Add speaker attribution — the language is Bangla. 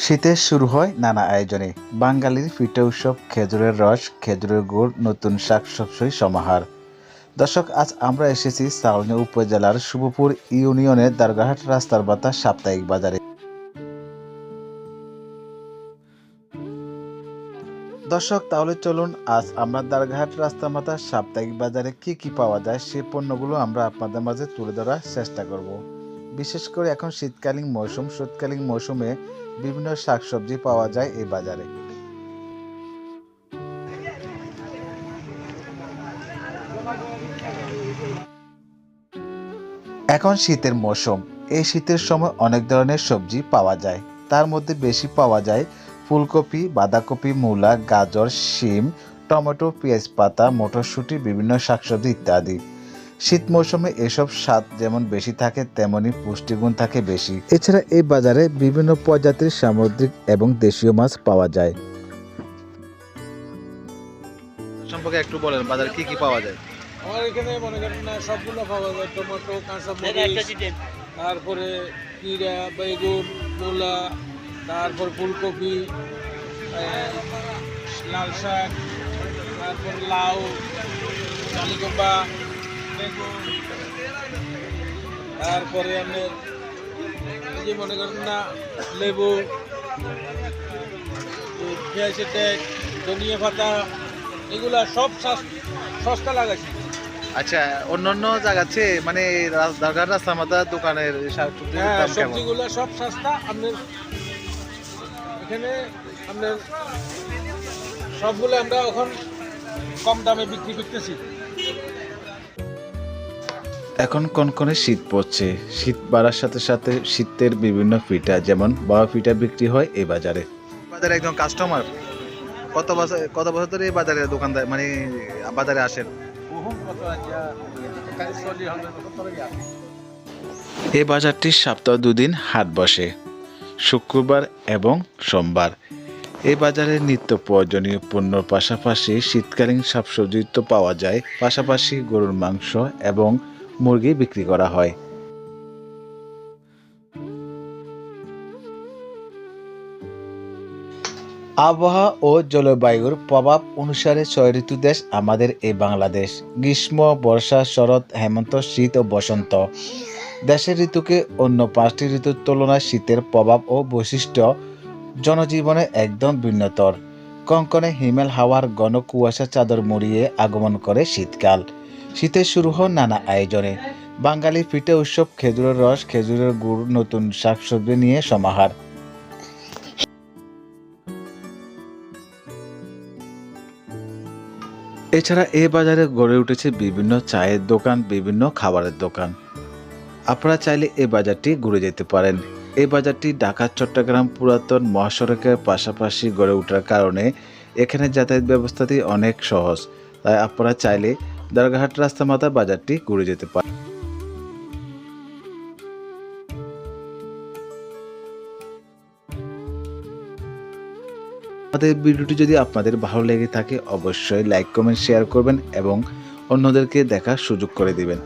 Speaker 1: শীতের শুরু হয় নানা আয়োজনে। বাঙালির পিঠা উৎসব, খেজুরের রস, খেজুরের গুড়, নতুন শাকসবজির সমাহার। দর্শক, আজ আমরা এসেছি সালনী উপজেলার শুভপুর ইউনিয়নের দারগাহাট রাস্তার বাতা সাপ্তাহিক বাজারে। দর্শক, তাহলে চলুন আজ আমরা দারঘাট রাস্তা মাতা সাপ্তাহিক বাজারে কি কি পাওয়া যায় সেই পণ্যগুলো আমরা আপনাদের মাঝে তুলে ধরার চেষ্টা করব। বিশেষ করে এখন শীতকালীন মৌসুম, শীতকালীন মৌসুমে বিভিন্ন শাকসবজি পাওয়া যায় এই বাজারে। এখন শীতের মৌসুম। এই শীতের সময় অনেক ধরনের সবজি পাওয়া যায়। তার মধ্যে বেশি পাওয়া যায় ফুলকপি, বাঁধাকপি, মূলা, গাজর, শিম, টমেটো, পেঁয়াজ পাতা, মটরশুঁটি, বিভিন্ন শাকসবজি ইত্যাদি। শীত মৌসুমে এসব স্বাদ যেমন বেশি থাকে তেমনি পুষ্টিগুণ থাকে বেশি। এছাড়া এই বাজারে বিভিন্ন প্রজাতির সামুদ্রিক এবং দেশীয় মাছ পাওয়া যায়। সম্পর্কে একটু বলেন বাজারে কি কি পাওয়া যায়?
Speaker 2: আমার এখানে মনে করেন না সবগুলো পাওয়া যায়। টমেটো কাঁচা তারপরে কিরা বেগুন মূলা তারপর ফুলকপি লাল শাক তারপর লাউ কালিকম্বা বেগুন তারপরে আপনার যে মনে করেন না লেবু এই পেঁয়াজের ট্যাগ ধনিয়া পাতা এগুলা সব সস- সস্তা লাগাচ্ছি
Speaker 1: আচ্ছা অন্যান্য জায়গাতে মানে দারগার রাস্তা মাথা দোকানের
Speaker 2: হ্যাঁ সবজিগুলো সব সস্তা আপনার এখানে আপনার সবগুলো আমরা এখন কম দামে বিক্রি করতেছি।
Speaker 1: এখন কনকনে শীত পড়ছে। শীত বাড়ার সাথে সাথে শীতের বিভিন্ন পিঠা যেমন বাবা পিঠা বিক্রি হয় এই বাজারে। বাজারে একজন কাস্টমার কত বছর কত বছর ধরে এই বাজারে দোকানদার মানে বাজারে আসেন? এই বাজারটি সপ্তাহ দুদিন হাট বসে শুক্রবার এবং সোমবার। এই বাজারে নিত্য প্রয়োজনীয় পণ্যর পাশাপাশি শীতকালীন শাকসবজি তো পাওয়া যায় পাশাপাশি গরুর মাংস এবং মুরগি বিক্রি করা হয়। আবহাওয়া ও জলবায়ুর প্রভাব অনুসারে ছয় ঋতু দেশ আমাদের এই বাংলাদেশ। গ্রীষ্ম, বর্ষা, শরৎ, হেমন্ত, শীত ও বসন্ত। দেশের ঋতুকে অন্য পাঁচটি ঋতুর তুলনায় শীতের প্রভাব ও বৈশিষ্ট্য জনজীবনে একদম ভিন্নতর। কঙ্কনে হিমেল হাওয়ার ঘন কুয়াশা চাদর মুড়িয়ে আগমন করে শীতকাল। শীতের শুরু হয় নানা আয়োজনে। বাঙালি পিঠে উৎসব, খেজুরের রস, খেজুরের গুড়, নতুন শাকসবজি নিয়ে সমাহার। এছাড়া এ বাজারে গড়ে উঠেছে বিভিন্ন চায়ের দোকান, বিভিন্ন খাবারের দোকান। আপনারা চাইলে এ বাজারটি ঘুরে যেতে পারেন। এই বাজারটি ঢাকা, চট্টগ্রাম পুরাতন মহাসড়কের পাশাপাশি গড়ে ওঠার কারণে এখানে যাতায়াত ব্যবস্থাটি অনেক সহজ। তাই আপনারা চাইলে দরগাহাট রাস্তা মাথা বাজারটি ঘুরে যেতে পারে। আমাদের ভিডিওটি যদি আপনাদের ভালো লেগে থাকে, অবশ্যই লাইক, কমেন্ট, শেয়ার করবেন এবং অন্যদেরকে দেখার সুযোগ করে দিবেন।